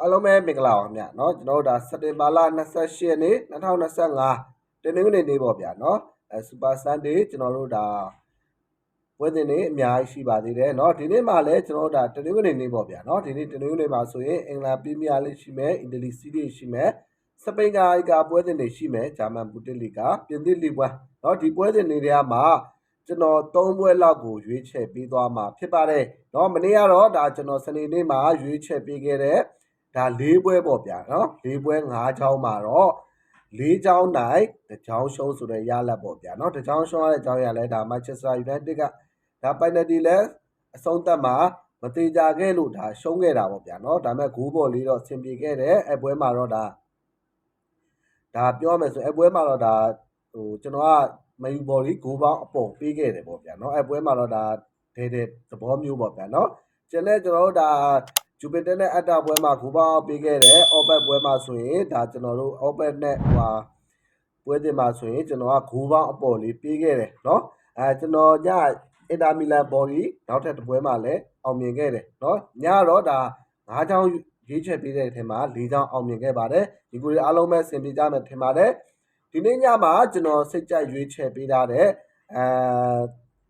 အားလုံးပဲမင်္ဂလာပါခင်ဗျာเนาะကျွန်တော်တို့ဒါစက်တင်ဘာလ28ရက်နေ့2025တနင်္ဂနွေနေ့ပေါ့ဗျာเนาะအဲစူပါဆန်ဒေးကျွန်တော်တို့ဒါပွဲစဉ်တွေအများကြီးရှိပါသေးတယ်เนาะဒီနေ့မှလည်းကျွန်တော်တို့ဒါတနင်္ဂနွေနေ့ပေါ့ဗျာเนาะဒီနေ့တနင်္ဂနွေမှာဆိုရင်အင်္ဂလန်ပရီးမီးယားလိရှိမယ်အင်တလီစီးရီးရှိမယ်စပိန်ကကပွဲစဉ်တွေရှိမယ်ဂျာမန်ဘူတစ်လီကပြင်သစ်လီပွဲเนาะဒီပွဲစဉ်တွေထဲမှာကျွန်တော်၃ပွဲလောက်ကိုရွေးချယ်ပေးသွားမှာဖြစ်ပါတယ်เนาะမနေ့ကတော့ဒါကျွန်တော်စနေနေ့မှာရွေးချယ်ပေးခဲ့တဲ့ ဒါ၄ပွဲပေါ့ဗျာနော်၄ပွဲ၅ချောင်းမှာတော့၄ချောင်းနိုင်တစ်ချောင်းရှုံးဆိုတဲ့ရလတ်ပေါ့ဗျာနော်တစ်ချောင်းရှုံးရတဲ့အကြောင်းအရာလဲဒါ Manchester United ကဒါ penalty လဲအဆုံးသတ်မှာမသေးကြခဲ့လို့ဒါရှုံးခဲ့တာပေါ့ဗျာနော်ဒါပေမဲ့ဂိုးပေါ်လေးတော့အဆင်ပြေခဲ့တယ်အဲပွဲမှာတော့ဒါဒါပြောမယ်ဆိုအဲပွဲမှာတော့ဒါဟိုကျွန်တော်ကမယူဘော်လေးဂိုးပေါင်းအပေါ်ပေးခဲ့တယ်ပေါ့ဗျာနော်အဲပွဲမှာတော့ဒါဒဲဒဲသဘောမျိုးပေါ့ဗျာနော်ကျန်တဲ့ကျွန်တော်တို့ဒါ ဂျူပီတာနဲ့အတ္တပွဲမှာဂိုးပေါင်းပေးခဲ့တယ်အော်ဘက်ပွဲမှာဆိုရင်ဒါကျွန်တော်တို့အော်ဘက်နဲ့ဟိုပွဲတင်မှာဆိုရင်ကျွန်တော်ကဂိုးပေါင်းအပေါ်လေးပေးခဲ့တယ်เนาะအဲကျွန်တော်ညအင်တာမီလန်ဘော်ဒီနောက်ထပ်တစ်ပွဲမှာလည်းအောင်မြင်ခဲ့တယ်เนาะညတော့ဒါ၅ချောင်းရွေးချယ်ပေးတဲ့အထက်မှာ၄ချောင်းအောင်မြင်ခဲ့ပါတယ်ဒီကိုတွေအားလုံးပဲဆင်ပြေကြမယ်ထင်ပါတယ်ဒီနေ့ညမှာကျွန်တော်စိတ်ကြိုက်ရွေးချယ်ပေးထားတဲ့အဲ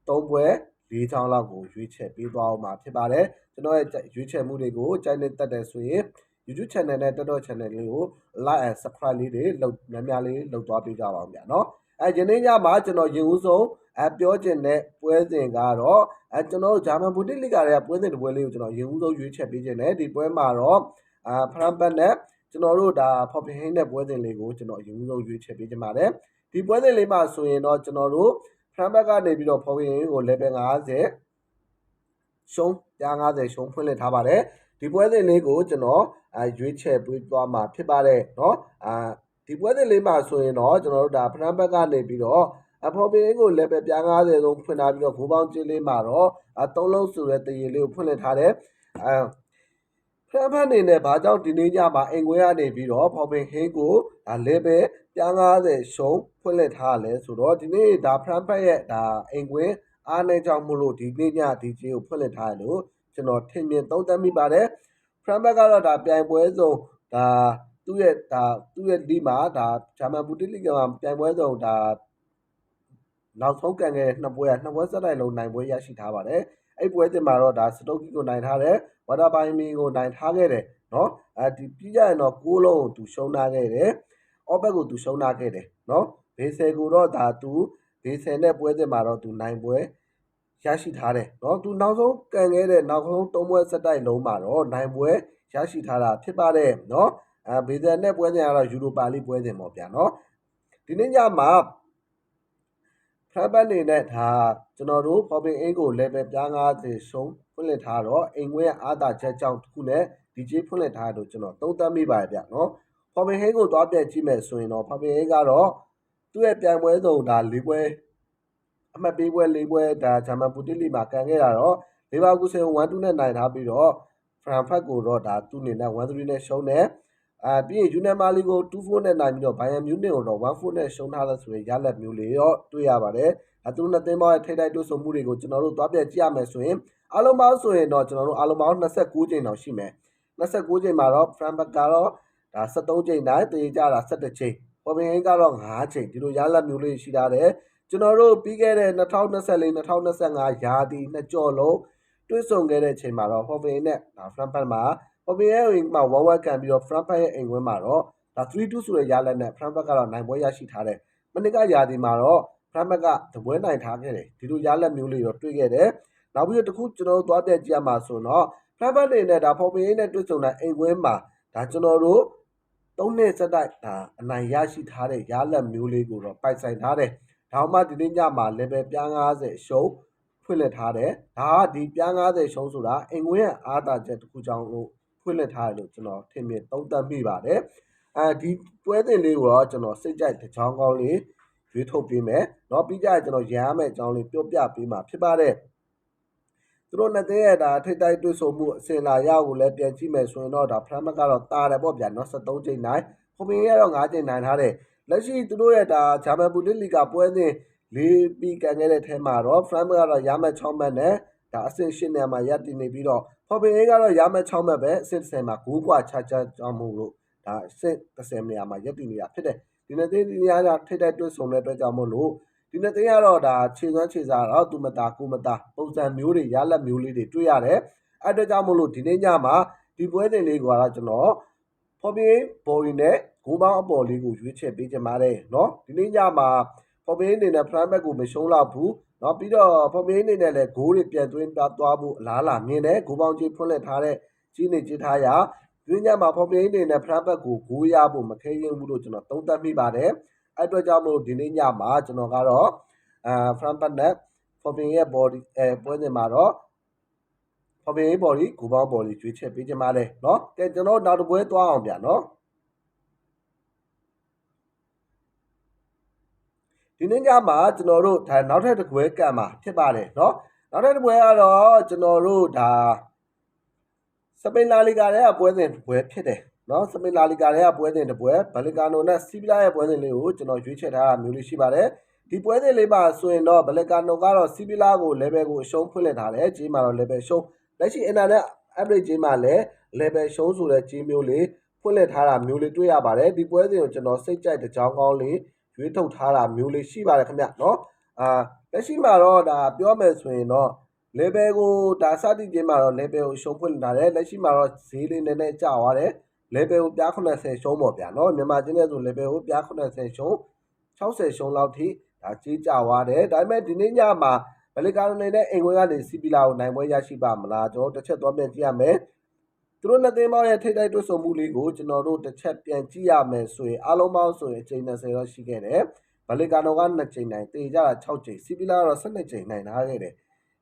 ၃ပွဲ ၄ချောင်းလောက်ကိုရွေးချယ်ပေးသွားအောင်မှာဖြစ်ပါတယ်ကျွန်တော်ရဲ့ရွေးချယ်မှုတွေကိုကြိုက်နေတတ်တယ်ဆိုရင် YouTube channel နဲ့တက်တော့ channel လေးကို like and subscribe လေးတွေလုပ်များများလေးလုပ်သွားပေးကြပါဦးဗျာเนาะအဲယနေ့ညမှာကျွန်တော်ရင်ဦးဆုံးအပြောချင်တဲ့ပွဲစဉ်ကတော့အဲကျွန်တော်ဂျာမန်ဘူတစ်လိဂါရဲ့ပွဲစဉ်တစ်ပွဲလေးကိုကျွန်တော်ရင်ဦးဆုံးရွေးချယ်ပေးခြင်းနဲ့ဒီပွဲမှာတော့အာဖရန်ဘတ်နဲ့ကျွန်တော်တို့ဒါဖော်ပြဟင်းတဲ့ပွဲစဉ်လေးကိုကျွန်တော်ရင်ဦးဆုံးရွေးချယ်ပေးခြင်းပါတယ်ဒီပွဲစဉ်လေးမှာဆိုရင်တော့ကျွန်တော်တို့ ဖရန်ဘတ်ကနေပြီးတော့ဖော်ပြဟင်းကို level 50ရှုံး150ရှုံးဖွင့်လှစ်ထားပါတယ်ဒီပွဲစဉ်လေးကိုကျွန်တော်အဲရွေးချယ်ပေးသွားမှာဖြစ်ပါတယ်เนาะအာဒီပွဲစဉ်လေးမှာဆိုရင်တော့ကျွန်တော်တို့ဒါဖရန်ဘတ်ကနေပြီးတော့အဖော်ပင်းကို level ပြား90ဆုံးဖွင့်ထားပြီးတော့ဂိုးပေါင်းကျင်းလေးမှာတော့အသုံးလုံးဆိုတဲ့တရေလေးကိုဖွင့်လှစ်ထားတယ်အဲ ဖရန်ဘတ်အနေနဲ့ဘာကြောင့်ဒီနေ့ညမှာအင်ကွင်းကနေပြီးတော့ဖော်ပင်ဟင်းကိုဒါ level ပြား90ရှုံးဖွင့်လှစ်ထားလဲဆိုတော့ဒီနေ့ဒါဖရန်ဘတ်ရဲ့ဒါအင်ကွင်းအားနေကြောင့်မို့လို့ဒီနေ့ညဒီချေကိုဖွင့်လှစ်ထားတယ်လို့ကျွန်တော်ထင်မြင်သုံးသပ်မိပါတယ်ဖရန်ဘတ်ကတော့ဒါပြိုင်ပွဲဆုံးဒါသူ့ရဲ့ဒါသူ့ရဲ့လီမှာဒါဂျာမန်ဘူတစ်လိဂါမှာပြိုင်ပွဲဆုံးဒါနောက်ဆုံးကန်ခဲ့တဲ့နှစ်ပွဲကနှစ်ပွဲဆက်တိုက်လုံးနိုင်ပွဲရရှိထားပါတယ်အဲ့ပွဲတင်မှာတော့ဒါစတုတ်ကီကိုနိုင်ထားတယ်ဝါတာဘိုင်မီကိုနိုင်ထားခဲ့တယ်နော်အဲဒီပြီးကြရင်တော့ကိုးလုံးကိုသူရှုံးထားခဲ့တယ်အော့ဘက်ကိုသူရှုံးထားခဲ့တယ်နော်ဘေးဆယ်ကိုတော့ဒါသူဘေးဆယ်နဲ့ပွဲတင်မှာတော့သူနိုင်ပွဲရရှိထားတယ်နော်သူနောက်ဆုံးကန်ခဲ့တဲ့နောက်ဆုံး၃ပွဲဆက်တိုက်လုံးမှာတော့နိုင်ပွဲရရှိထားတာဖြစ်ပါတယ်နော်အဲဘေးဆယ်နဲ့ပွဲစဉ်ကတော့ယူရိုပါလိပွဲစဉ်ပေါ့ဗျာနော်ဒီနေ့ညမှာ ခရပ်ဘတ်နေနဲ့ဒါကျွန်တော်တို့ Forbin 8ကို level ပြား90ရှုံးဖွင့်လှစ်ထားတော့အိမ်ခွင့်အားသာချက်ကြောင့်တစ်ခုနဲ့ DJ ဖွင့်လှစ်ထားတို့ကျွန်တော်သုံးသပ်မိပါတယ်ဗျနော် Forbin 8ကိုသွားပြန်ကြည့်မယ်ဆိုရင်တော့ Forbin 8ကတော့သူ့ရဲ့ပြိုင်ပွဲဆုံးဒါ၄ပွဲအမှတ်ပေးပွဲ၄ပွဲဒါဂျာမန်ပူတစ်လီမှာကန်ခဲ့တာတော့လီဗာပူးဆယ်1-2နဲ့နိုင်ထားပြီးတော့ဖရန်ဖတ်ကိုတော့ဒါသူ့အနေနဲ့1-3နဲ့ရှုံးတယ် အာပြီးရင်ယူနန်မာလီကို2-4နဲ့နိုင်ပြီးတော့ဘိုင်ယန်မြူးနစ်ကိုတော့1-4နဲ့ရှုံးထားတဲ့ဆိုရင်ရလက်မျိုးလေးရောတွေ့ရပါတယ်အတူနှစ်သင်းပေါင်းထိထိုက်တွေ့ဆုံမှုတွေကိုကျွန်တော်တို့သွားပြန်ကြည့်ရမယ်ဆိုရင်အလုံးပေါင်းဆိုရင်တော့ကျွန်တော်တို့အလုံးပေါင်း29ကြိမ်တောင်ရှိမယ်29ကြိမ်မှာတော့ Frankfurt ကတော့ဒါ73ကြိမ်တိုင်းတည်ကြတာ17ကြိမ်ပေါ်ပင်ဟင်းကတော့9ကြိမ်ဒီလိုရလက်မျိုးလေးရှိထားတယ်ကျွန်တော်တို့ပြီးခဲ့တဲ့2024 2025ရာသီနှစ်ကြော်လုံးတွေ့ဆုံခဲ့တဲ့ချိန်မှာတော့ Hoffenheim နဲ့ဒါ Frankfurt မှာ Hoffenheim ရဲ့အိမ်မှာ1-1ကန်ပြီးတော့ Frankfurt ရဲ့အိမ်ဝင်းမှာတော့ဒါ 3-2 ဆိုတဲ့ရလက်နဲ့ Frankfurt ကတော့နိုင်ပွဲရရှိထားတယ်မနစ်ကရာသီမှာတော့ Frankfurt ကတပွဲနိုင်ထားခဲ့တယ်ဒီလိုရလက်မျိုးလေးတော့တွေ့ခဲ့တယ်နောက်ပြီးတော့တခုကျွန်တော်တို့သွားပြကြည့်ရမှာဆိုတော့ Frankfurt နေနဲ့ဒါ Hoffenheim နဲ့တွေ့ဆုံတဲ့အိမ်ဝင်းမှာဒါကျွန်တော်တို့သုံးနှစ်စက်တိုက်ဒါအနိုင်ရရှိထားတဲ့ရလက်မျိုးလေးကိုတော့ပိုက်ဆိုင်ထားတယ်။ဒါမှဒီနေ့ညမှာ level ပြား90ရှုံးဖွင့်လှစ်ထားတယ်။ဒါကဒီပြား90ရှုံးဆိုတာအင်္ဂွင်းရဲ့အားသာချက်တစ်ခုကြောင့်လို့ ဖွင့်လှစ်ထားတယ်လို့ကျွန်တော်ထင်မြင်သုံးသပ်မိပါတယ်။အဲဒီပွဲတင်လေးကိုတော့ကျွန်တော်စိတ်ကြိုက်တစ်ချောင်းကောင်းလေးရွေးထုတ်ပေးမယ်။เนาะပြီးကြရင်ကျွန်တော်ရမ်းမယ်အကြောင်းလေးပြောပြပေးမှာဖြစ်ပါတယ်။သူတို့နှစ်သင်းရဲ့ဒါထိတိုက်တွေ့ဆုံမှုအစင်လာရကိုလည်းပြန်ကြည့်မယ်ဆိုရင်တော့ဒါဖရမ်းမကတော့တာတယ်ပေါ့ဗျာเนาะ73ချိန်နိုင်ဟိုပင်ရဲ့တော့9ချိန်နိုင်ထားတယ်လက်ရှိသူတို့ရဲ့ဒါဂျာမန်ဘူလစ်လီဂါပွဲစဉ်၄ပြီးကန်ခဲ့တဲ့ထဲမှာတော့ဖရမ်းမကတော့ရမ်းမဲ့6မှတ်နဲ့ ဒါအဆင့်ရှင်းနေမှာရပ်တည်နေပြီးတော့ဖော်ပင်ရေးကတော့ရမဲ့6မဲ့ပဲအဆင့်10မှာ9กว่าချာချာကြောင်းမှုလို့ဒါအဆင့်30နေရာမှာရပ်တည်နေတာဖြစ်တယ်ဒီနေ့သိန်းဒီနေရာကထိတ်တိုက်တွဲဆုံတဲ့အတွက်ကြောင့်မို့လို့ဒီနေ့သိန်းကတော့ဒါခြေစွမ်းခြေစားတော့သူမတာကိုမတာပုံစံမျိုးတွေရလက်မျိုးလေးတွေတွေ့ရတယ်အဲ့အတွက်ကြောင့်မို့လို့ဒီနေ့ညမှာဒီပွဲစဉ်လေးကတော့ကျွန်တော်ဖော်ပင်ဘော်ရီနဲ့ဂိုးပေါင်းအပေါ်လေးကိုရွေးချယ်ပေးကြပါတယ်เนาะဒီနေ့ညမှာဖော်ပင်အနေနဲ့ prime back ကိုမရှုံးတော့ဘူး နော်ပြီးတော့ဖော်မေးအနေနဲ့လည်းဂိုးတွေပြန်သွင်းသွားဖို့အလားအလာမြင်တယ်ဂိုးပေါင်းကြီးဖွင့်လှစ်ထားတဲ့ကြီးနေကြီးထားရာဒီညမှာဖော်ပြင်းနေနဲ့ဖရန်ဘက်ကိုဂိုးရဖို့မခဲရင်ဘူးလို့ကျွန်တော်သုံးသပ်မိပါတယ်အဲ့အတွက်ကြောင့်မလို့ဒီနေ့ညမှာကျွန်တော်ကတော့အာဖရန်ဘက်နဲ့ဖော်ပြင်းရဲ့ body အဲပွဲစဉ်မှာတော့ဖော်ပြင်း body ဂိုးပေါင်း body ရွေးချက်ပေးကြပါလေနော်ကဲကျွန်တော်နောက်တစ်ပွဲသွားအောင်ဗျာနော် ဒီနေ့ညမှာကျွန်တော်တို့ဒါနောက်ထပ်တစ်ပွဲကံမှာဖြစ်ပါတယ်เนาะနောက်ထပ်တစ်ပွဲကတော့ကျွန်တော်တို့ဒါစပိန်လာလီဂါရဲ့ပွဲစဉ်တစ်ပွဲဖြစ်တယ်နော်စပိန်လာလီဂါရဲ့ပွဲစဉ်တစ်ပွဲဘလီကာနိုနဲ့စီဗီလာရဲ့ပွဲစဉ်လေးကိုကျွန်တော်ရွေးချယ်ထားတာမျိုးလေးရှိပါတယ်ဒီပွဲစဉ်လေးမှာဆိုရင်တော့ဘလီကာနိုကတော့စီဗီလာကို level ကိုအရှုံးဖွင့်လှစ်ထားတယ်ဂျေးမှာတော့ level ရှုံးလက်ရှိ internet average ဂျေးမှာလည်း level ရှုံးဆိုတဲ့ဂျေးမျိုးလေးဖွင့်လှစ်ထားတာမျိုးလေးတွေ့ရပါတယ်ဒီပွဲစဉ်ကိုကျွန်တော်စိတ်ကြိုက်တဲ့ကြောင်းကောင်းလေး ရွေးထုတ်ထားတာမျိုးလေးရှိပါတယ်ခင်ဗျနော်အာလက်ရှိမှာတော့ဒါပြောမယ်ဆိုရင်တော့ level ကိုဒါစတင်ခြင်းမှာတော့ level ကိုရှုံးဖွင့်လာတယ်လက်ရှိမှာတော့ဈေးလေးနည်းနည်းကျသွားတယ် level ကိုပြား80ရှုံးပေါ့ဗျာနော်မြန်မာချင်းနဲ့ဆို level ကိုပြား80ရှုံး60ရှုံးလောက်ထိဒါကြေးကျသွားတယ်ဒါပေမဲ့ဒီနေ့ညမှာဘယ်လီကာနိုနေနဲ့အင်ကွင်းကနေစီပီလာကိုနိုင်ပွဲရရှိပါမလားကျွန်တော်တစ်ချက်သွားပြန်ကြည့်ရမယ် သူတို့နှစ်သိန်းပေါင်းရဲ့ထိတ်တိုက်တွတ်ဆုံမှုလေးကိုကျွန်တော်တို့တစ်ချက်ပြန်ကြည့်ရမယ်ဆိုရင်အားလုံးပေါင်းဆိုရင်အချိန်20တော့ရှိခဲ့တယ်ဘယ်လီကာနိုက2ချိန်နိုင်တေကြတာ6ချိန်စီပီလာကတော့12ချိန်နိုင်ထားခဲ့တယ်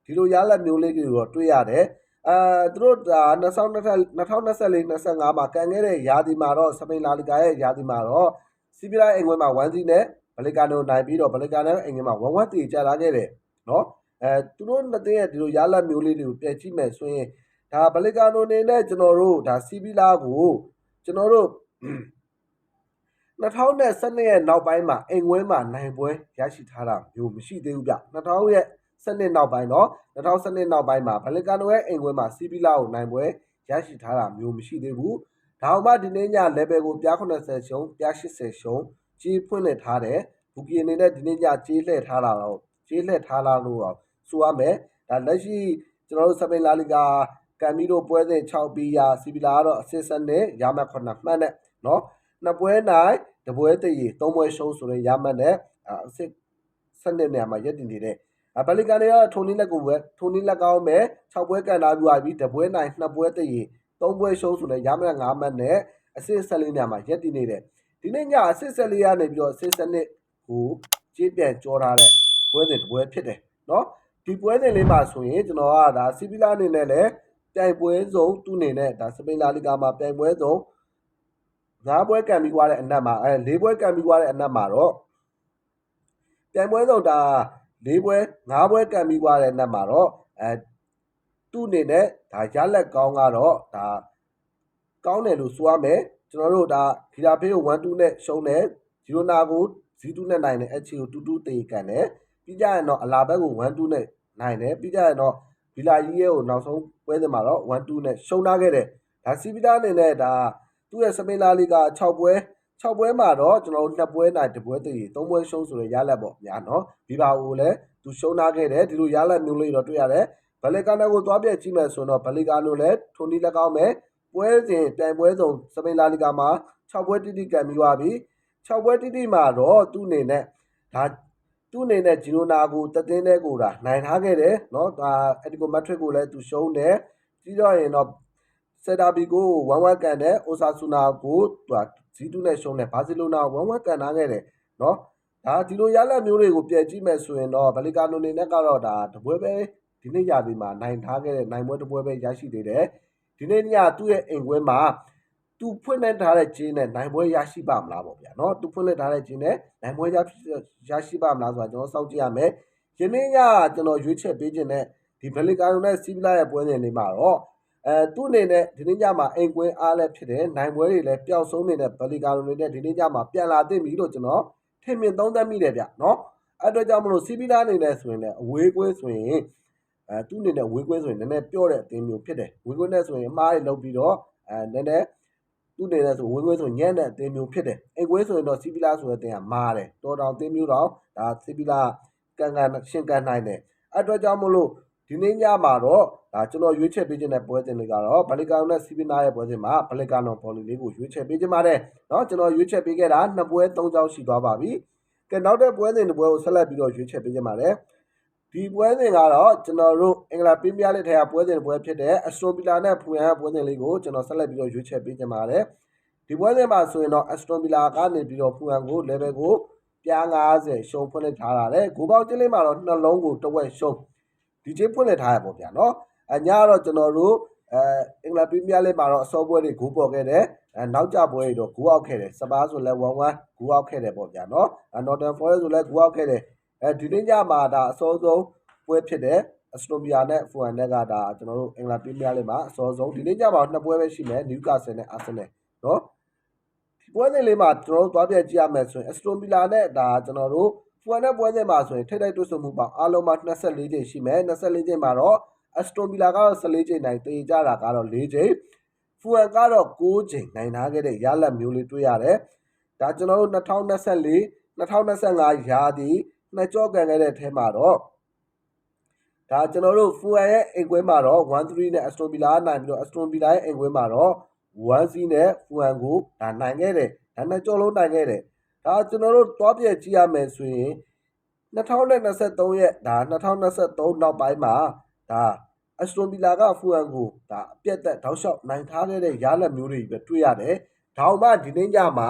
ဒီလိုရလက်မျိုးလေးတွေတော့တွေ့ရတယ်အဲသူတို့ဒါ2024 25မှာကန်ခဲ့တဲ့ယာဒီမှာတော့စပိန်လာလီဂါရဲ့ယာဒီမှာတော့စီပီလာအိမ်ခွဲမှာ1စီနဲ့ဘလီကာနိုနိုင်ပြီးတော့ဘလီကာနိုအိမ်ခွဲမှာ1 1တီကြာလာခဲ့တယ်နော်အဲသူတို့နှစ်သိန်းရဲ့ဒီလိုရလက်မျိုးလေးတွေကိုပြန်ကြည့်မယ်ဆိုရင် ဒါဘလီကာနိုနေနဲ့ကျွန်တော်တို့ဒါစီပီလာကိုကျွန်တော်တို့2012ရဲ့နောက်ပိုင်းမှာအိမ်ဝဲမှာနိုင်ပွဲရရှိထားတာမျိုးမရှိသေးဘူးဗျ2000ရဲ့စနစ်နောက်ပိုင်းတော့2012နောက်ပိုင်းမှာဘလီကာနိုရဲ့အိမ်ခွဲမှာစီပီလာကိုနိုင်ပွဲရရှိထားတာမျိုးမရှိသေးဘူး။ဒါမှဒီနေ့ည level ကိုပြား80ရှုံးပြား80ရှုံးကြီးဖွင့်နေထားတယ်။ဘူကီအနေနဲ့ဒီနေ့ညကြီးလှည့်ထားတာတော့ကြီးလှည့်ထားလာလို့တော့ဆိုရမယ်။ဒါလက်ရှိကျွန်တော်တို့စပိန်လာလီဂါ ကမ်မီရိုပွဲစဉ်6ပြီးရာစီပီလာကတော့အဆင့်ဆက်နဲ့ရမှတ်9မှတ်နဲ့နော်။နှစ်ပွဲနိုင်တပွဲတည်သုံးပွဲရှုံးဆိုရင်ရမှတ်နဲ့အဆင့်ဆက်နဲ့နေရာမှာရပ်တည်နေတဲ့အဘလီကန်တွေကထိုနီလက်ကိုပဲထိုနီလက်ကောင်းမဲ့6ပွဲကန်လာပြီးသွားပြီတပွဲနိုင်2ပွဲတည်ရင်3ပွဲရှုံးဆိုလဲရမလား9မှတ်နဲ့အစစ်ဆက်လေးညမှာရက်တည်နေတယ်ဒီနေ့ညအစစ်ဆက်လေးရနေပြီးတော့အစစ်ဆက်နှစ်ကိုကြေးပြန်ကြောထားတဲ့ပွဲစဉ်တပွဲဖြစ်တယ်နော်ဒီပွဲစဉ်လေးမှာဆိုရင်ကျွန်တော်ကဒါစီပီလာအနေနဲ့လည်း ပြိုင်ပွဲဆုံးသူ့အနေနဲ့ဒါစပိန်လာလီဂါမှာပြိုင်ပွဲဆုံး၅ပွဲကန်ပြီးွားတဲ့အနက်မှာအဲ၄ပွဲကန်ပြီးွားတဲ့အနက်မှာတော့ပြိုင်ပွဲဆုံးဒါ၄ပွဲ၅ပွဲကန်ပြီးွားတဲ့နက်မှာတော့အဲသူ့အနေနဲ့ဒါရလက်ကောင်းကတော့ဒါကောင်းတယ်လို့ဆိုရမယ်ကျွန်တော်တို့ဒါဂီလာဖေးကို1-2နဲ့ရှုံးတယ်ဂျီရိုနာကို0-2နဲ့နိုင်တယ်အချီကို2-2တေကန်တယ်ပြီးကြရင်တော့အလာဘက်ကို1-2နဲ့နိုင်တယ်ပြီးကြရင်တော့ဗီလာကြီးရဲ့ကိုနောက်ဆုံး ပွဲစဉ်မှာတော့1-2နဲ့ရှုံးထားခဲ့တယ်ဒါစီပီတာအနေနဲ့ဒါသူ့ရဲ့စပိန်လာလီဂါ6ပွဲ6ပွဲမှာတော့ကျွန်တော်တို့2ပွဲနိုင်1ပွဲတည်3ပွဲရှုံးဆိုရရလက်ပေါ့ညာနော်ဘီဘာကိုလည်းသူရှုံးနာခဲ့တယ်ဒီလိုရလက်မျိုးလေးတော့တွေ့ရတယ်ဘလီကာနိုကိုသွားပြည့်ကြည့်မယ်ဆိုတော့ဘလီကာနိုလည်းထိုနီလက်ကောင်းမယ်ပွဲစဉ်ပြိုင်ပွဲစုံစပိန်လာလီဂါမှာ6ပွဲတိတိကန်ပြီးသွားပြီ6ပွဲတိတိမှာတော့သူ့အနေနဲ့ဒါ သူ့အနေနဲ့ဂျီရိုနာကိုတသင်းတဲ့ကိုတာနိုင်ထားခဲ့တယ်နော်ဒါအက်တီကိုမက်ထရစ်ကိုလည်းသူရှုံးတယ်ပြီးတော့ရင်တော့ဆက်တာဘီကိုဝမ်ဝမ်ကန်တယ်အိုဆာဆူနာကိုသူကဂျီတူးနဲ့ရှုံးတယ်ဘာစီလိုနာဝမ်ဝမ်ကန်ထားခဲ့တယ်နော်ဒါဒီလိုရလတ်မျိုးတွေကိုပြန်ကြည့်မယ်ဆိုရင်တော့ဘလီကာနိုနေနဲ့ကတော့ဒါတပွဲပဲဒီနေ့ညဒီမှာနိုင်ထားခဲ့တဲ့နိုင်ပွဲတပွဲပဲရရှိသေးတယ်ဒီနေ့ညသူ့ရဲ့အိမ်ခွဲမှာ သူဖွင့်လှစ်ထားတဲ့ခြင်းနဲ့နိုင်ပွဲရရှိပါမလားပေါ့ဗျာနော်သူဖွင့်လှစ်ထားတဲ့ခြင်းနဲ့နိုင်ပွဲရရရှိပါမလားဆိုတာကျွန်တော်စောင့်ကြည့်ရမယ်ယနေ့ညကျွန်တော်ရွေးချယ်ပေးခြင်းနဲ့ဒီဘလီကာယုံနဲ့စီဗီလာရဲ့ပွဲစဉ်လေးမှာတော့အဲသူ့အနေနဲ့ဒီနေ့ညမှာအိမ်ကွင်းအားလည်းဖြစ်တယ်နိုင်ပွဲတွေလည်းပျောက်ဆုံးနေတဲ့ဘလီကာယုံတွေနဲ့ဒီနေ့ညမှာပြန်လာသင့်ပြီလို့ကျွန်တော်ထင်မြင်သုံးသပ်မိတယ်ဗျနော်အဲ့တော့ကြောင့်မလို့စီဗီလာအနေနဲ့ဆိုရင်လည်းအဝေးကွင်းဆိုရင်အဲသူ့အနေနဲ့ဝေးကွင်းဆိုရင်နည်းနည်းပြော့တဲ့အသင်းမျိုးဖြစ်တယ်ဝေးကွင်းနဲ့ဆိုရင်အမားတွေလောက်ပြီးတော့အဲနည်းနည်း သူ့အနေနဲ့ဆိုဝေးကွင်းဆိုညံ့တဲ့အသင်းမျိုးဖြစ်တယ်အိမ်ကွင်းဆိုရင်တော့စီပီလာဆိုတဲ့အသင်းကမာတယ်တော်တော်အသင်းမျိုးတော့ဒါစီပီလာကန်ကန်ရှင်ကန်နိုင်တယ်အဲ့အတွက်ကြောင့်မလို့ဒီနေ့ညမှာတော့ဒါကျွန်တော်ရွေးချယ်ပေးခြင်းတဲ့ပွဲစဉ်တွေကတော့ဘလီကာနိုနဲ့စီပီနာရဲ့ပွဲစဉ်မှာဘလီကာနိုဘော်လီလေးကိုရွေးချယ်ပေးခြင်းပါတယ်เนาะကျွန်တော်ရွေးချယ်ပေးခဲ့တာနှစ်ပွဲသုံးကြောင်းရှိသွားပါပြီကဲနောက်တဲ့ပွဲစဉ်တစ်ပွဲကိုဆက်လက်ပြီးတော့ရွေးချယ်ပေးခြင်းပါတယ် ဒီပွဲစဉ်ကတော့ကျွန်တော်တို့အင်္ဂလန်ပရီးမီးယားလိထဲကပွဲစဉ်ပွဲဖြစ်တဲ့အက်စတွန်ဗီလာနဲ့ဖူဟန်ပွဲစဉ်လေးကိုကျွန်တော်ဆက်လက်ပြီးတော့ရွေးချယ်ပေးကြပါတယ်ဒီပွဲစဉ်မှာဆိုရင်တော့အက်စတွန်ဗီလာကနေပြီးတော့ဖူဟန်ကို level ကိုပြား90ရှုံးဖွင့်လှစ်ထားတာလေဂိုးပေါက်ချင်းလေးမှာတော့နှလုံးကိုတဝက်ရှုံးဒီချင်းဖွင့်လှစ်ထားရပေါ့ဗျာနော်အညာကတော့ကျွန်တော်တို့အဲအင်္ဂလန်ပရီးမီးယားလိမှာတော့အစောပွဲတွေဂိုးပေါ်ခဲ့တယ်အဲနောက်ကြပွဲတွေတော့ဂိုးအောက်ခဲ့တယ်စပါးဆိုလဲ1-1ဂိုးအောက်ခဲ့တယ်ပေါ့ဗျာနော်အဲ Northern Forest ဆိုလဲဂိုးအောက်ခဲ့တယ် အဲဒီနေ့ညမှာဒါအစောဆုံးပွဲဖြစ်တယ်အက်စတိုမီယာနဲ့ဖူဟန်နဲ့ကဒါကျွန်တော်တို့အင်္ဂလန်ပရီးမီးယားလိမှာအစောဆုံးဒီနေ့ညမှာနှစ်ပွဲပဲရှိမယ်နယူကာဆယ်နဲ့အာဆင်နယ်နော်ဒီပွဲစဉ်လေးမှာကျွန်တော်တို့သွားပြကြည့်ရမယ်ဆိုရင်အက်စတိုမီလာနဲ့ဒါကျွန်တော်တို့ဖူဟန်နဲ့ပွဲစဉ်မှာဆိုရင်ထိတိုက်တွဆုံမှုပေါင်းအားလုံးမှာ24ကြိမ်ရှိမယ်24ကြိမ်မှာတော့အက်စတိုမီလာကတော့14ကြိမ်နိုင်တေကြတာကတော့4ကြိမ်ဖူဟန်ကတော့9ကြိမ်နိုင်ထားခဲ့တဲ့ရလတ်မျိုးလေးတွေ့ရတယ်ဒါကျွန်တော်တို့2024 2025ရာသီ နှစ်ကြောကန်ခဲ့တဲ့အထဲမှာတော့ဒါကျွန်တော်တို့ဖူအန်ရဲ့အိမ်ကွဲမှာတော့1-3နဲ့အစတိုဗီလာနိုင်ပြီးတော့အစတိုဗီလာရဲ့အိမ်ကွဲမှာတော့1-0နဲ့ဖူအန်ကိုဒါနိုင်ခဲ့တယ်ဒါနှစ်ကြောလုံးနိုင်ခဲ့တယ်ဒါကျွန်တော်တို့တွားပြည့်ကြည့်ရမယ်ဆိုရင်2023ရဲ့ဒါ2023နောက်ပိုင်းမှာဒါအစတိုဗီလာကဖူအန်ကိုဒါအပြတ်သက်တောက်လျှောက်နိုင်ထားခဲ့တဲ့ရလတ်မျိုးတွေပဲတွေ့ရတယ်ဒါမှဒီနေ့ညမှာ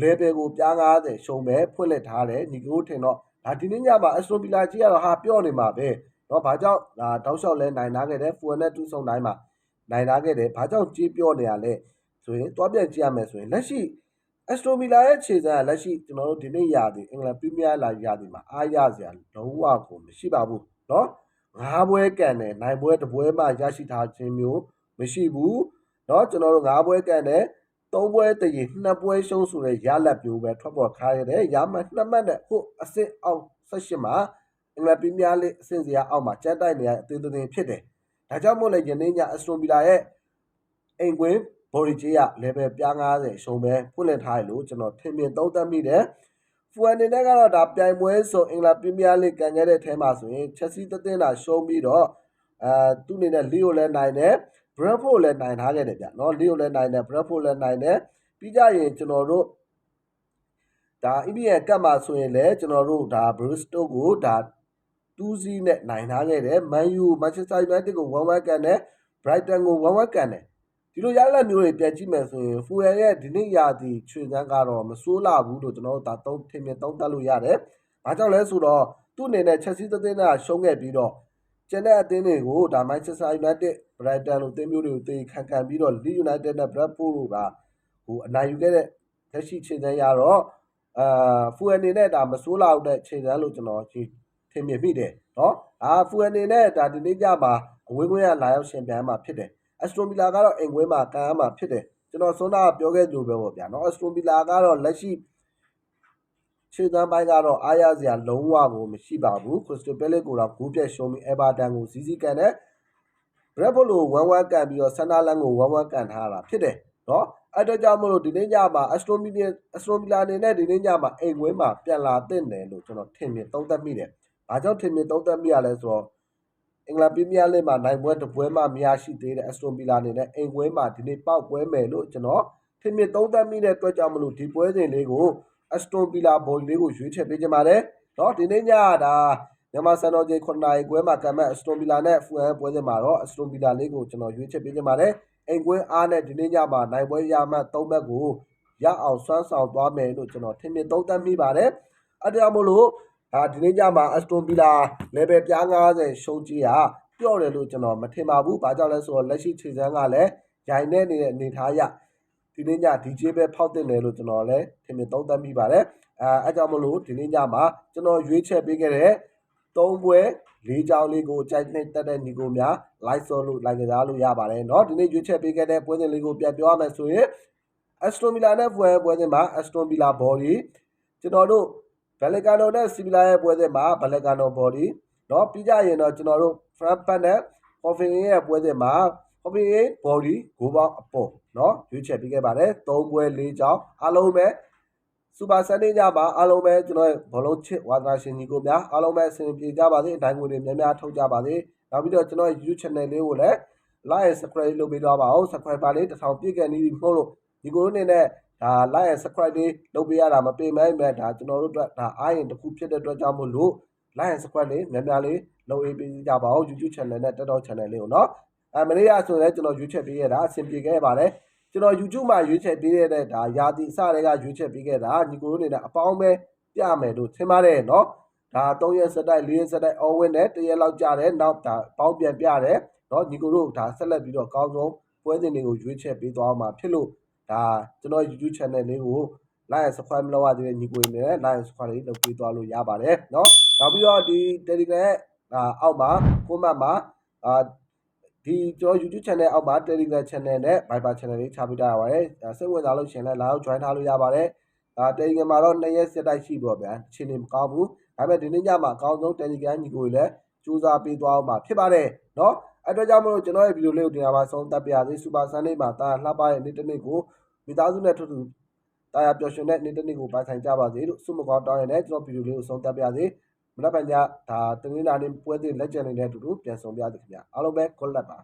level ကိုပြား90ရှုံးပဲဖွင့်လက်ထားတယ်ညီကိုထင်တော့ ဒါဒီနေ့ညမှာအစတိုဗီလာကြီးကတော့ဟာပြော့နေမှာပဲเนาะဘာကြောင့်ဒါတောက်လျှောက်လဲနိုင်ထားခဲ့တယ်ဖူအန်နဲ့တူဆုံတိုင်းမှာနိုင်ထားခဲ့တယ်ဘာကြောင့်ကြီးပြော့နေရလဲဆိုရင်တွားပြည့်ကြည့်ရမယ်ဆိုရင်လက်ရှိအက်စတိုမီလာရဲ့ခြေစမ်းကလက်ရှိကျွန်တော်တို့ဒီနေ့ရာသီအင်္ဂလန်ပရီးမီးယားလာရာသီမှာအားရစရာလုံးဝကိုမရှိပါဘူးเนาะငါးပွဲကန်တယ်နိုင်ပွဲတစ်ပွဲမှရရှိထားခြင်းမျိုးမရှိဘူးเนาะကျွန်တော်တို့ငါးပွဲကန်တယ် သုံးပွဲတည်နှစ်ပွဲရှုံးဆိုတဲ့ရလက်ပြိုးပဲထွက်ပေါ်ခါရတယ်ရမှနှစ်မှတ်နဲ့ခုအစစ်အောင်၁၈မှာအင်္ဂလန်ပရီးမီးယားလိအဆင့်စရာအောက်မှာကျန်းတိုက်နေရတဲ့အသေးသေးဖြစ်တယ်ဒါကြောင့်မို့လဲယနေ့ညအက်စတိုဗီလာရဲ့အိမ်ကွင်းဘော်ရီဂျေးက level ပြား90ရှုံးပဲဖွင့်လှစ်ထားရလို့ကျွန်တော်ထင်မြင်သုံးသပ်မိတယ်ဖူအန်နေနဲ့ကတော့ဒါပြိုင်ပွဲဆိုအင်္ဂလာပရီးမီးယားလိကန်ခဲ့တဲ့အထဲမှာဆိုရင်ချက်စီသင်းတာရှုံးပြီးတော့အဲသူ့အနေနဲ့လီယိုလည်းနိုင်တယ် ဘရက်ဖို့လည်းနိုင်ထားခဲ့တယ်ဗျနော်လီယိုလည်းနိုင်တယ်ဘရက်ဖို့လည်းနိုင်တယ်ပြီးကြရင်ကျွန်တော်တို့ဒါ EPL ကတ်မှာဆိုရင်လည်းကျွန်တော်တို့ဒါ Bristol ကိုဒါ2-0နဲ့နိုင်ထားခဲ့တယ် Man U Manchester United ကို1-1ကန်တယ် Brighton ကို1-1ကန်တယ်ဒီလိုရလဒ်မျိုးတွေပြန်ကြည့်မယ်ဆိုရင်ဖူရယ်ရဲ့ဒီနေ့ရာသီချွေစမ်းကတော့မစိုးလာဘူးလို့ကျွန်တော်တို့ဒါသုံးထင်မြင်သုံးသပ်လို့ရတယ်။ဘာကြောင့်လဲဆိုတော့သူ့အနေနဲ့ချက်စီးသင်းနဲ့ရှုံးခဲ့ပြီးတော့ ကျန်တဲ့အသင်းတွေကိုဒါ Manchester United, Brighton လို့အသင်းမျိုးတွေကိုတေခံခံပြီးတော့ Leeds United နဲ့ Bradford တို့ကဟိုအနိုင်ယူခဲ့တဲ့လက်ရှိခြေစမ်းရတော့အာဖူရယ်အနေနဲ့ဒါမစိုးလာတဲ့ခြေစမ်းလို့ကျွန်တော်ထင်မြင်မိတယ်နော်။အာဖူရယ်အနေနဲ့ဒါဒီနေ့ကြမှာအဝေးကွင်းကလာရောက်ရှင်ပြန်မှာဖြစ်တယ်အက်စတိုမီလာကတော့အိမ်ကွင်းမှာကန်ရမှာဖြစ်တယ်ကျွန်တော်ဆွမ်းနာပြောခဲ့ကြလို့ပဲပေါ့ဗျာနော်အက်စတိုမီလာကတော့လက်ရှိ ခြေသမ်းပိုင်းကတော့အားရစရာလုံးဝကိုမရှိပါဘူးခရစ်စတိုပဲလက်ကိုတော့ဂိုးပြက်ရှုံးပြီးအေဘာတန်ကိုစီစီကန်တဲ့ဘရက်ဖို့လိုဝမ်ဝမ်ကန်ပြီးတော့ဆန်နာလန်ကိုဝမ်ဝမ်ကန်ထားတာဖြစ်တယ်နော်အဲ့တော့ကြောင့်မလို့ဒီနေ့ညမှာအက်စတိုမီအက်စတိုမီလာအနေနဲ့ဒီနေ့ညမှာအိမ်ကွင်းမှာပြန်လာတဲ့တယ်လို့ကျွန်တော်ထင်မြင်သုံးသပ်မိတယ်။ဘာကြောင့်ထင်မြင်သုံးသပ်မိရလဲဆိုတော့အင်္ဂလန်ပရီးမီးယားလိဂ်မှာနိုင်ပွဲတစ်ပွဲမှမရရှိသေးတဲ့အက်စတွန်ဗီလာအနေနဲ့အိမ်ပွဲမှာဒီနေ့ပောက်ပွဲမယ်လို့ကျွန်တော်ထင်မြင်သုံးသပ်မိတဲ့အတွက်ကြောင့်မလို့ဒီပွဲစဉ်လေးကို အက်စတွန်ဗီလာဘော်လေးကိုရွေးချယ်ပေးကြပါတယ်။တော့ဒီနေ့ညဒါမြန်မာစံတော်ချိန်9နာရီပွဲမှာကံမဲ့အက်စတွန်ဗီလာနဲ့ဖူအန်ပွဲစဉ်မှာတော့အက်စတွန်ဗီလာလေးကိုကျွန်တော်ရွေးချယ်ပေးကြပါတယ်။အိမ်ကွင်းအားနဲ့ဒီနေ့ညမှာနိုင်ပွဲရမှတ်3ဘက်ကိုရအောင်ဆွမ်းဆောင်သွားမယ်လို့ကျွန်တော်ထင်မြင်သုံးသပ်မိပါတယ်။အဲဒါကြောင့်မလို့အာဒီနေ့ညမှာအက်စတွန်ဗီလာ level ပြား90ရှုံးကြီးကပြော့တယ်လို့ကျွန်တော်မထင်ပါဘူး။ဘာကြောင့်လဲဆိုတော့လက်ရှိခြေစမ်းကလည်းရိုင်နေနေတဲ့အနေထားရ ဒီနေ့ည DJ ပဲဖောက်တင်တယ်လို့ကျွန်တော်လည်းထင်မြင်သုံးသပ်မိပါတယ်။အဲအဲကြောင့်မလို့ဒီနေ့ညမှာကျွန်တော်ရွေးချယ်ပေးခဲ့တဲ့သုံးပွဲလေးကြောင်းလေးကိုကြိုက်နေတတ်တဲ့ညီကိုများ like ဆောလို့ like ကြလို့ရပါတယ်เนาะဒီနေ့ရွေးချယ်ပေးခဲ့တဲ့ပွဲစဉ်လေးကိုပြန်ပြောရမယ်ဆိုရင် Aston Villa နဲ့ပွဲပွဲစဉ်မှာ Aston Villa body ကျွန်တော်တို့ဘယ်လီကာနိုနဲ့စီဗီလာရဲ့ပွဲစဉ်မှာဘယ်လီကာနိုဘော်ဒီ เนาะပြီးကြရင်တော့ကျွန်တော်တို့ front back နဲ့ coffin ရဲ့ပွဲစဉ်မှာ Community Body ဂိုးပေါင်းအပေါ်နော်ရွေးချယ်ပေးခဲ့ပါတယ်၃ပွဲ၄ကြောင်းအားလုံးပဲစူပါဆန်နေကြပါအားလုံးပဲကျွန်တော်ဘောလုံးချစ်ဝါသနာရှင်ကြီးကိုများအားလုံးပဲဆင်ပြေကြပါစေအတိုင်းဝင်တွေများများထုတ်ကြပါစေနောက်ပြီးတော့ကျွန်တော် YouTube channel လေးကိုလည်း like and subscribe လုပ်ပေးသွားပါဦး subscriber လေးတစ်ထောင်ပြည့်ကန်နေပြီမဟုတ်လို့ဒီကိုနေနဲ့ဒါ like and subscribe လေးလုပ်ပေးရတာမပင်မဲ့မဲ့ဒါကျွန်တော်တို့အတွက်ဒါအားရင်တစ်ခုဖြစ်တဲ့အတွက်ကြောင့်မို့လို့ like and subscribe လေးများများလေးလုပ်ပေးကြပါဦး YouTube channel နဲ့ TikTok channel လေးကိုနော် အဲမနေ့ကဆိုလည်းကျွန်တော်ရွေးချယ်ပေးခဲ့တာအဆင်ပြေခဲ့ပါတယ်ကျွန်တော် YouTube မှာရွေးချယ်ပေးခဲ့တဲ့ဒါရာသီအစတွေကရွေးချယ်ပေးခဲ့တာညီကိုတို့နေတဲ့အပေါင်းပဲပြမယ်လို့ထင်ပါတယ်နော်ဒါ3ရက်စတိုက်4ရက်စတိုက်အော်ဝင်တယ်တရက်လောက်ကြာတယ်နောက်ဒါပေါင်းပြန်ပြတယ်နော်ညီကိုတို့ဒါဆက်လက်ပြီးတော့အကောင်းဆုံးပွဲစဉ်တွေကိုရွေးချယ်ပေးသွားမှာဖြစ်လို့ဒါကျွန်တော် YouTube channel လေးကို like and subscribe မလုပ်ရသေးတဲ့ညီကိုတွေနဲ့ like and subscribe လေးလုပ်ပေးသွားလို့ရပါတယ်နော်နောက်ပြီးတော့ဒီ Telegram အောက်မှာ comment မှာအာ ဒီကျွန်တော် YouTube channel အောက်မှာ Telegram channel နဲ့ Viber channel လေးချပေးထားရပါတယ်ဒါစိတ်ဝင်စားလို့ရှင်လည်းလာရောက် join ထားလို့ရပါတယ်ဒါ Telegram မှာတော့2ရက်ဆက်တိုက်ရှိပေါ့ဗျာအချိန်နေမကောင်းဘူးဒါပေမဲ့ဒီနေ့ညမှာအကောင်းဆုံး Telegram ညီကိုတွေလည်းစူးစမ်းပေးသွားအောင်ပါဖြစ်ပါတယ်เนาะအဲ့အတွက်ကြောင့်မလို့ကျွန်တော်ရဲ့ဗီဒီယိုလေးကိုတင်ရပါဆုံးတက်ပြရစေစူပါဆန်လေးမှာတာလှပရဲ့နေ့တစ်နေ့ကိုမိသားစုနဲ့ထူးထူး တာယာပျော်ရွှင်တဲ့နေ့တစ်နေ့ကိုပိုင်ဆိုင်ကြပါစေလို့ဆုမကောင်းတောင်းရတဲ့ကျွန်တော်ဗီဒီယိုလေးကိုဆုံးသတ်ပါရစေ မနက်ဖြန်ညဒါတင်းနေတာနေပွဲစဉ်လက်ကျန်နေတဲ့အတူတူပြန်ဆောင်ပြရစေခင်ဗျာအားလုံးပဲ good luck ပါ